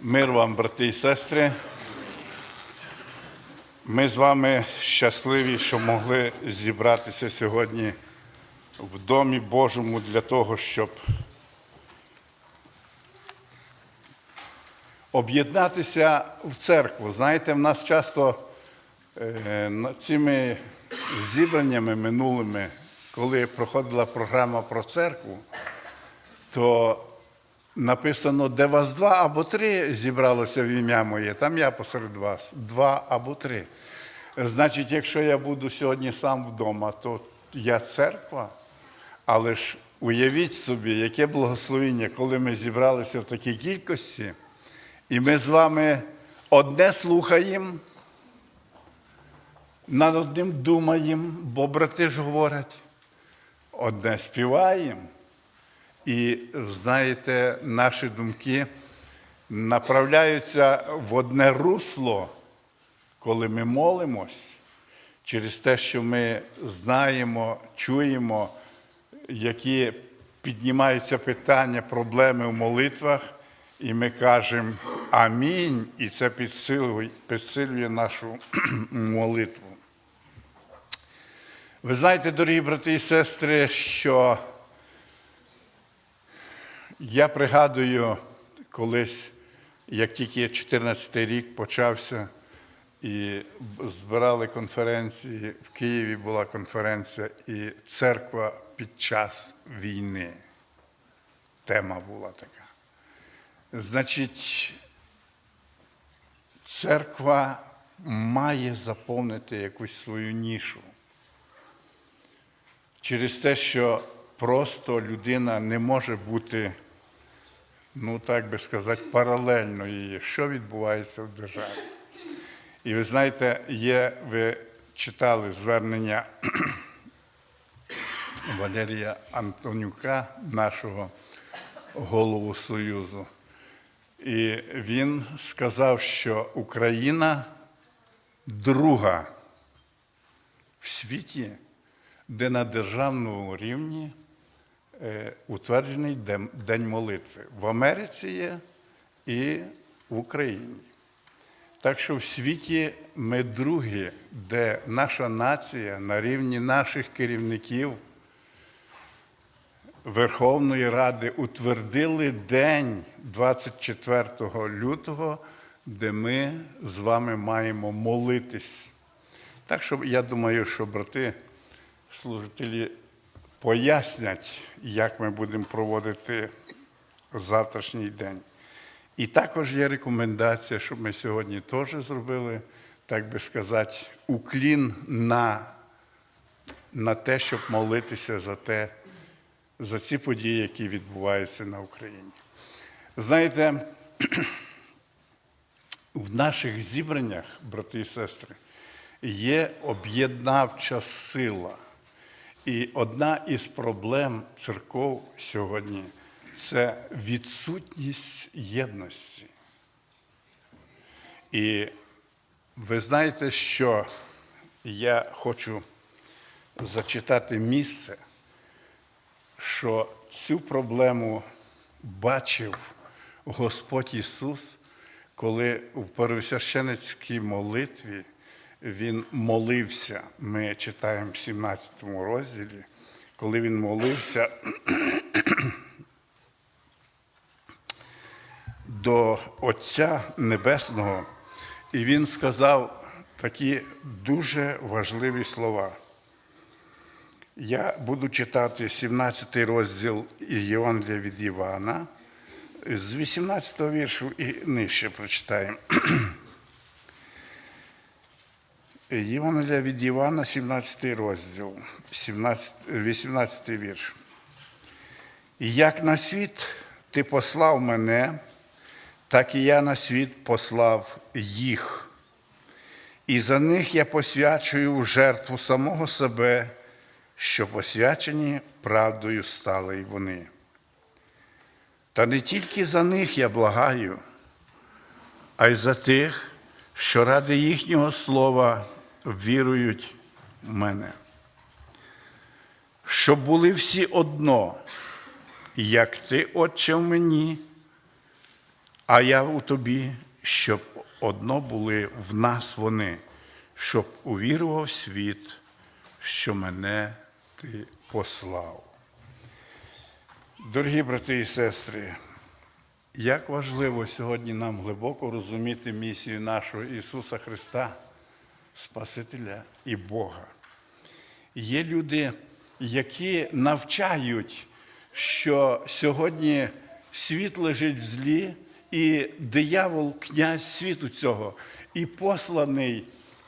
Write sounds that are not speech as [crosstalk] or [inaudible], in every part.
Мир вам, брати і сестри. Ми з вами щасливі, що могли зібратися сьогодні в Домі Божому для того, щоб об'єднатися в церкву. Знаєте, в нас часто е, цими зібраннями минулими, коли проходила програма про церкву, то написано, де вас два або три зібралося в ім'я моє, там я посеред вас, два або три. Значить, якщо я буду сьогодні сам вдома, то я церква. Але ж уявіть собі, яке благословіння, коли ми зібралися в такій кількості, і ми з вами одне слухаємо, над одним думаємо, бо брати ж говорять, одне співаємо. І знаєте, наші думки направляються в одне русло, коли ми молимось, через те, що ми знаємо, чуємо, які піднімаються питання, проблеми в молитвах, і ми кажемо амінь, і це підсилює, підсилює нашу [clears throat] молитву. Ви знаєте, дорогі брати і сестри, що я пригадую колись, як тільки 14-й рік почався, і збирали конференції, в Києві була конференція, і церква під час війни. Тема була така. Значить, церква має заповнити якусь свою нішу через те, що просто людина не може бути, ну так би сказати, паралельно її, що відбувається в державі. І ви знаєте, є, ви читали звернення [clears throat] Валерія Антонюка, нашого голову Союзу. І він сказав, що Україна друга в світі, де на державному рівні утверджений День молитви. В Америці є і в Україні. Так що в світі ми другі, де наша нація на рівні наших керівників Верховної Ради утвердили день 24 лютого, де ми з вами маємо молитись. Так що я думаю, що брати служителі пояснять, як ми будемо проводити завтрашній день. І також є рекомендація, щоб ми сьогодні теж зробили, так би сказати, уклін на, на те, щоб молитися за те, за ці події, які відбуваються на Україні. Знаєте, [clears throat] в наших зібраннях, брати і сестри, є об'єднавча сила. І одна із проблем церков сьогодні це відсутність єдності. І ви знаєте, що я хочу зачитати місце, що цю проблему бачив Господь Ісус, коли в первосвященицькій молитві Він молився. Ми читаємо в 17 розділі, коли Він молився [clears throat] до Отця Небесного, і Він сказав такі дуже важливі слова. Я буду читати 17 розділ Євангелія від Івана, з 18 віршу і нижче прочитаємо. [clears throat] Євангелія від Івана, 17 розділ, 17, 18 вірш. Як на світ ти послав мене, так і я на світ послав їх. І за них я посвячую в жертву самого себе, що посвячені правдою стали й вони. Та не тільки за них я благаю, а й за тих, що ради їхнього слова вірують в мене. Щоб були всі одно, як ти, Отче, в мені, а я у тобі, щоб одно були в нас вони, щоб увірував світ, що мене ти послав. Дорогі брати і сестри, як важливо сьогодні нам глибоко розуміти місію нашого Ісуса Христа, Спасителя і Бога. Є люди, які навчають, що сьогодні світ лежить в злі, і диявол, князь світу цього, і посланий,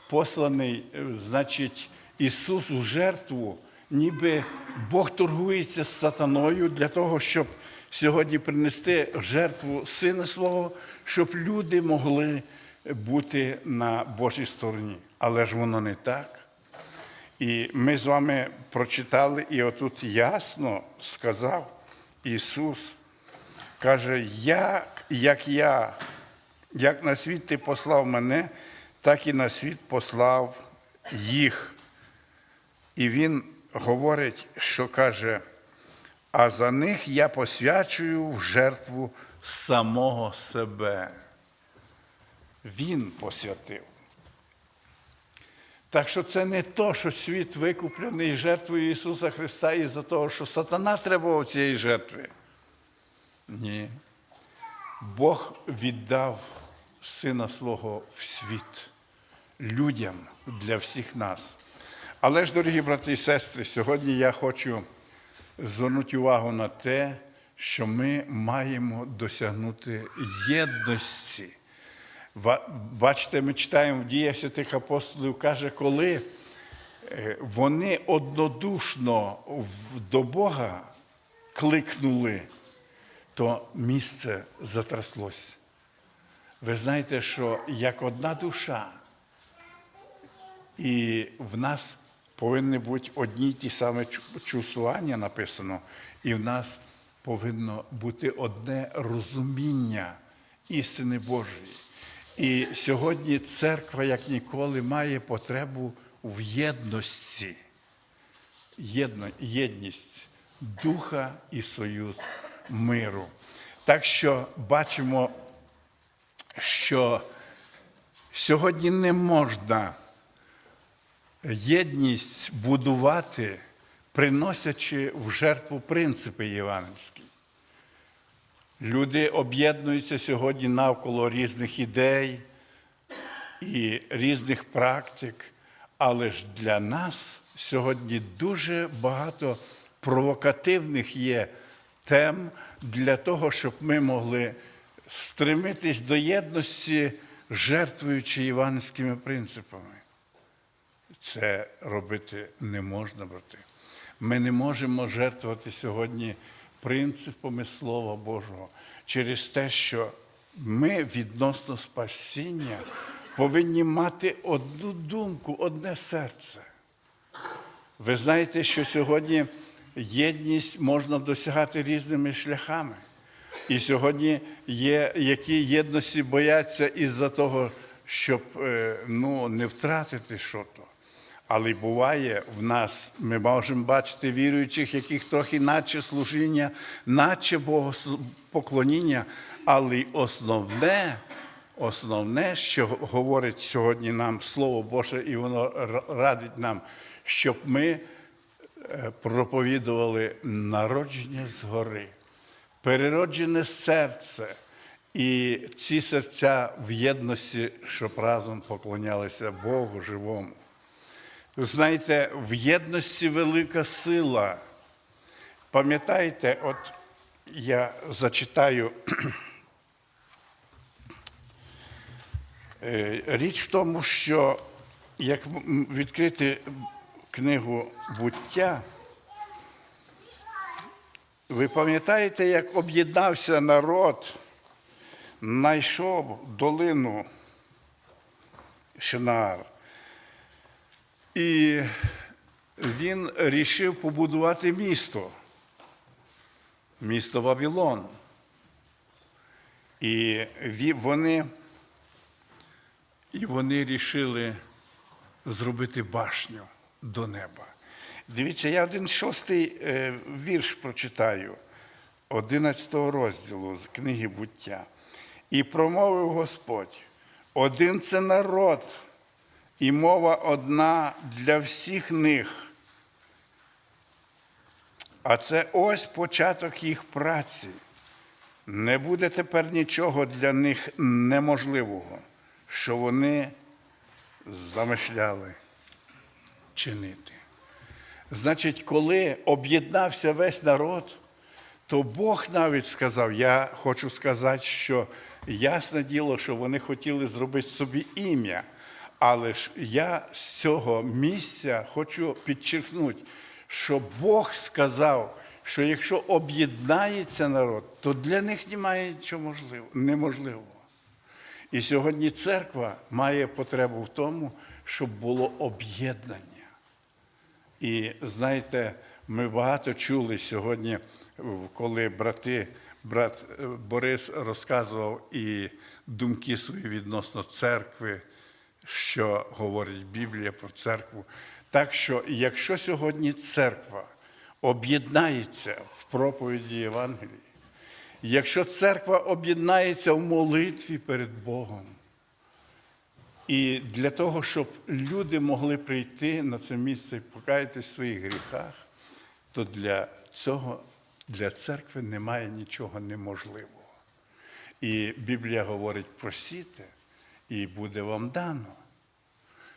посланий, е, значить, Ісус у жертву, ніби Бог торгується з сатаною для того, щоб сьогодні принести жертву Сина свого, щоб люди могли бути на Божій стороні. Але ж воно не так. І ми з вами прочитали, і отут ясно сказав Ісус, каже, як, як я, як на світ ти послав мене, так і на світ послав їх. І Він говорить, що каже, а за них я посвячую в жертву самого себе. Він посвятив. Так що це не то, що світ викуплений жертвою Ісуса Христа і за того, що сатана требував цієї жертви. Ні. Бог віддав Сина свого в світ людям для всіх нас. Але ж, дорогі брати і сестри, сьогодні я хочу звернути увагу на те, що ми маємо досягнути єдності. Ба- Бачите, ми читаємо в діях святих апостолів, каже, коли е, вони однодушно до Бога кликнули, то місце затраслось. Ви знаєте, що як одна душа, і в нас повинні бути одні й ті самі чувствування написано, і в нас повинно бути одне розуміння істини Божої. І сьогодні церква, як ніколи, має потребу в єдності, Єдно, єдність духа і союз миру. Так що бачимо, що сьогодні не можна єдність будувати, приносячи в жертву принципи євангельські. Люди об'єднуються сьогодні навколо різних ідей і різних практик, але ж для нас сьогодні дуже багато провокативних є тем для того, щоб ми могли стремитись до єдності, жертвуючи євангельськими принципами. Це робити не можна, брати. Ми не можемо жертвувати сьогодні принципами Слова Божого через те, що ми відносно спасіння повинні мати одну думку, одне серце. Ви знаєте, що сьогодні єдність можна досягати різними шляхами. І сьогодні є, які єдності бояться із-за того, щоб е, ну, не втратити щось. Але буває в нас, ми можемо бачити віруючих, яких трохи наче служіння, наче богопоклоніння, але основне, основне, що говорить сьогодні нам Слово Боже, і воно радить нам, щоб ми е, проповідували народження згори, перероджене серце. І ці серця в єдності, щоб разом поклонялися Богу живому. Знаєте, в єдності велика сила. Пам'ятаєте, от я зачитаю. Е, Річ в тому, що як відкрити книгу буття, ви пам'ятаєте, як об'єднався народ, знайшов долину Шинаар. І він рішив побудувати місто, місто Вавилон. І вони, і вони рішили зробити башню до неба. Дивіться, я один шостий е, вірш прочитаю, 11 розділу з книги буття. І промовив Господь: один це народ, і мова одна для всіх них. А це ось початок їх праці. Не буде тепер нічого для них неможливого, що вони замишляли чинити. Значить, коли об'єднався весь народ, то Бог навіть сказав: я хочу сказати, що ясне діло, що вони хотіли зробити собі ім'я. Але ж я з цього місця хочу підчеркнути, що Бог сказав, що якщо об'єднається народ, то для них немає нічого можливого, неможливого. І сьогодні церква має потребу в тому, щоб було об'єднання. І знаєте, ми багато чули сьогодні, коли брати, брат е, Борис розказував і думки свої відносно церкви, що говорить Біблія про церкву. Так що, якщо сьогодні церква об'єднається в проповіді Євангелії, якщо церква об'єднається в молитві перед Богом, і для того, щоб люди могли прийти на це місце і покаятись в своїх гріхах, то для цього, для церкви немає нічого неможливого. І Біблія говорить: просіте, і буде вам дано.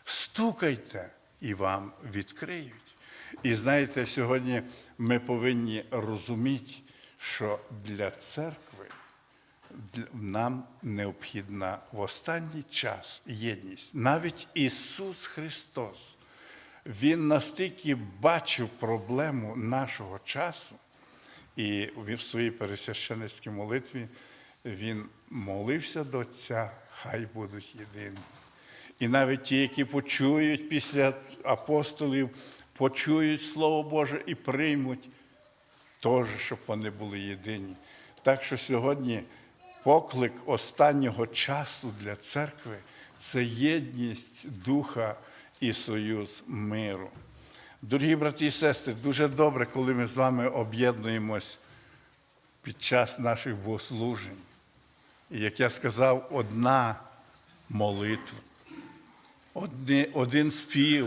Стукайте, і вам відкриють. І знаєте, сьогодні ми повинні розуміти, що для церкви нам необхідна в останній час єдність. Навіть Ісус Христос, Він настільки бачив проблему нашого часу, і в своїй пересвященицькій молитві Він молився до Отця, хай будуть єдині. І навіть ті, які почують після апостолів, почують Слово Боже і приймуть, теж, щоб вони були єдині. Так що сьогодні поклик останнього часу для церкви це єдність духа і союз миру. Дорогі брати і сестри, дуже добре, коли ми з вами об'єднуємось під час наших богослужень. Як я сказав, одна молитва, одне, один спів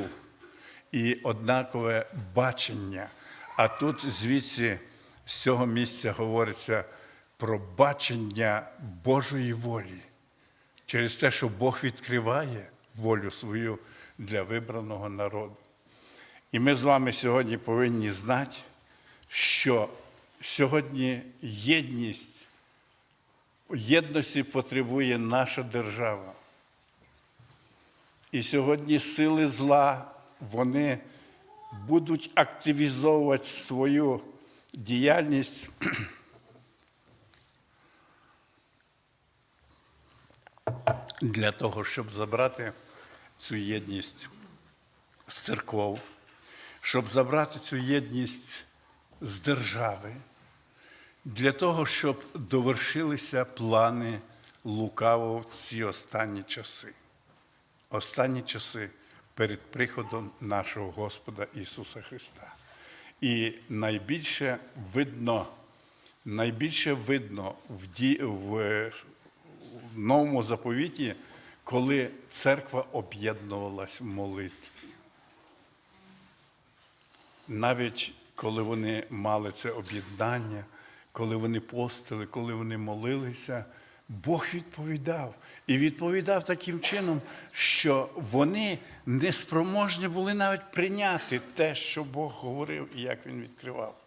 і однакове бачення. А тут звідси з цього місця говориться про бачення Божої волі через те, що Бог відкриває волю свою для вибраного народу. І ми з вами сьогодні повинні знати, що сьогодні єдність, єдності потребує наша держава. І сьогодні сили зла, вони будуть активізовувати свою діяльність [clears throat] для того, щоб забрати цю єдність з церков, щоб забрати цю єдність з держави, для того, щоб довершилися плани лукаво в ці останні часи. Останні часи перед приходом нашого Господа Ісуса Христа. І найбільше видно, найбільше видно в, ді, в, новому заповіті, коли церква об'єднувалась в молитві. Навіть коли вони мали це об'єднання, коли вони постили, коли вони молилися, Бог відповідав. І відповідав таким чином, що вони неспроможні були навіть прийняти те, що Бог говорив і як Він відкривав.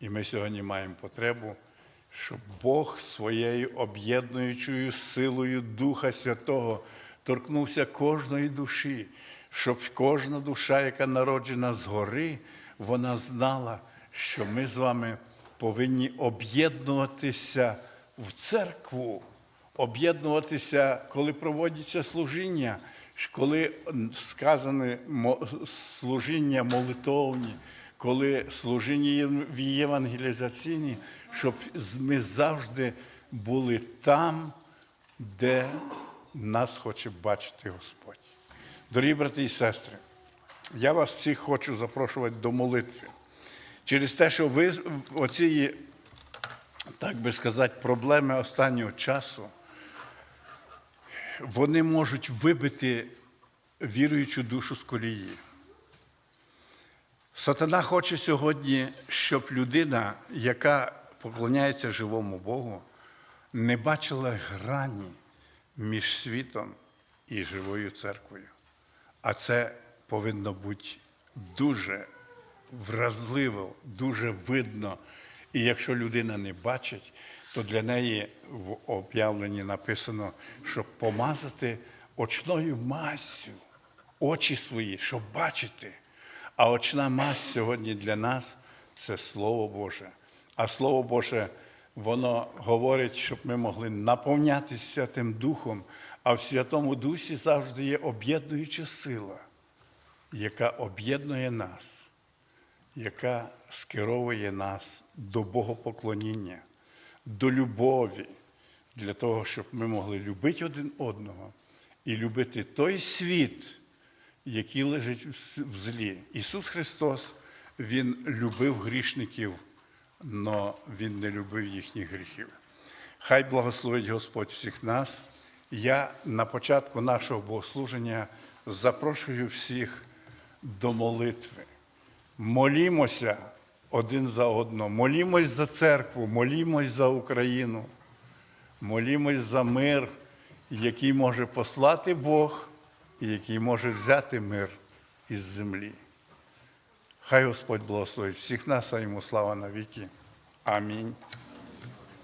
І ми сьогодні маємо потребу, щоб Бог своєю об'єднуючою силою Духа Святого торкнувся кожної душі, щоб кожна душа, яка народжена згори, вона знала, що ми з вами повинні об'єднуватися в церкву, об'єднуватися, коли проводяться служіння, коли сказане служіння молитовні, коли служіння євангелізаційні, щоб ми завжди були там, де нас хоче бачити Господь. Дорогі брати і сестри, я вас всіх хочу запрошувати до молитви. Через те, що ви оці так би сказати, проблеми останнього часу, вони можуть вибити віруючу душу з колії. Сатана хоче сьогодні, щоб людина, яка поклоняється живому Богу, не бачила грані між світом і живою церквою. А це повинно бути дуже вразливо, дуже видно. І якщо людина не бачить, то для неї в об'явленні написано, щоб помазати очною массю очі свої, щоб бачити. А очна мазь сьогодні для нас це Слово Боже. А Слово Боже, воно говорить, щоб ми могли наповнятися Святим Духом, а в Святому Дусі завжди є об'єднуюча сила, яка об'єднує нас, яка скеровує нас до Богопоклоніння, до любові, для того, щоб ми могли любити один одного і любити той світ, який лежить в злі. Ісус Христос, Він любив грішників, але Він не любив їхніх гріхів. Хай благословить Господь всіх нас. Я на початку нашого богослуження запрошую всіх до молитви. Молімося один за одного, молімось за церкву, молімось за Україну, молімось за мир, який може послати Бог і який може взяти мир із землі. Хай Господь благословить всіх нас, а йому слава навіки. Амінь.